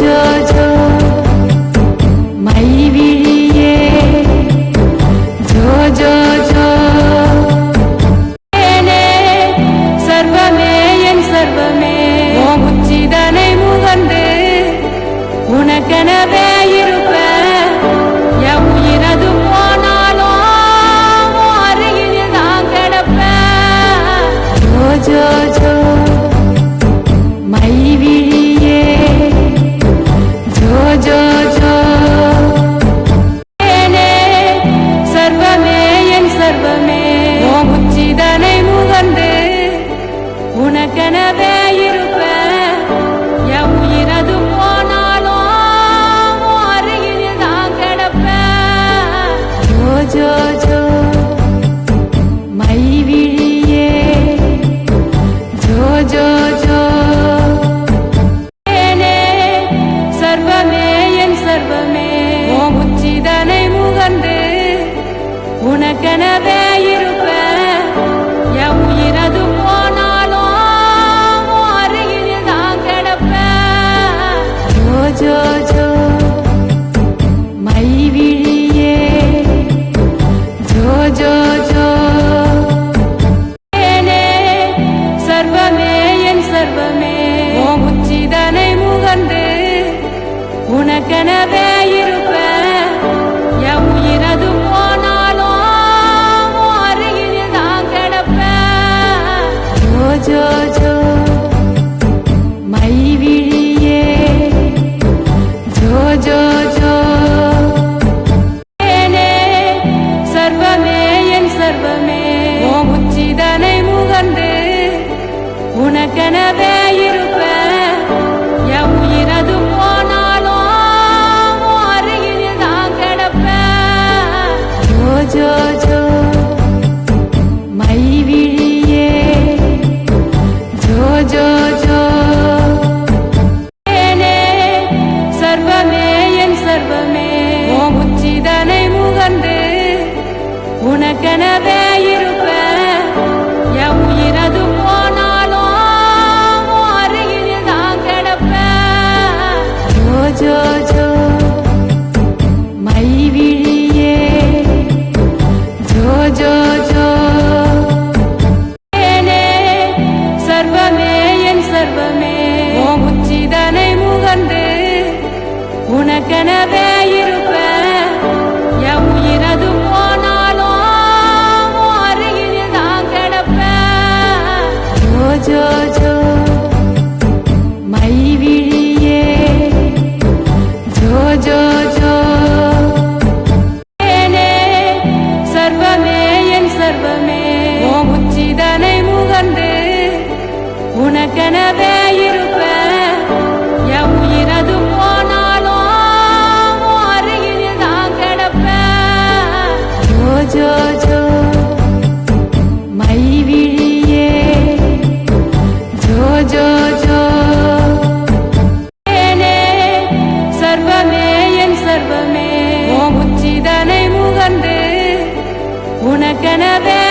Joe ஜோ சர்வமே ஓ உச்சிதனை முகந்து. உனக்கெனவே இரு உனக்கெனவே இருப்ப என் உயிரது போனாலும் அருகில் நான் கிடப்ப ஜோ ஜோ ஜோ மைவிழியே ஜோ ஜோ ஜோ. சர்வமே என் சர்வமே. உச்சிதனை முகந்து உனக்கெனவே இருப்ப உனக்கெனவே இருப்பேன் என் உயிரது போனாலும் உன் அருகில் நான் கிடப்பேன் ஜோ ஜோ ஜோ. மைவிழியே. ஜோ ஜோ ஜோ. ஏனே, சர்வமே உனக்கெனவே இருப்பேன். என் உயிரது போனாலும் அருகில் நான் கிடப்பேன். ஜோ ஜோ ஜோ மைவிழியே ஜோ ஜோ ஜோ சர்வமே என் சர்வமே. உச்சிதனை முகந்து உனக்கெனவே சர்வமே. உச்சிதனை முகந்து உனக்கெனவே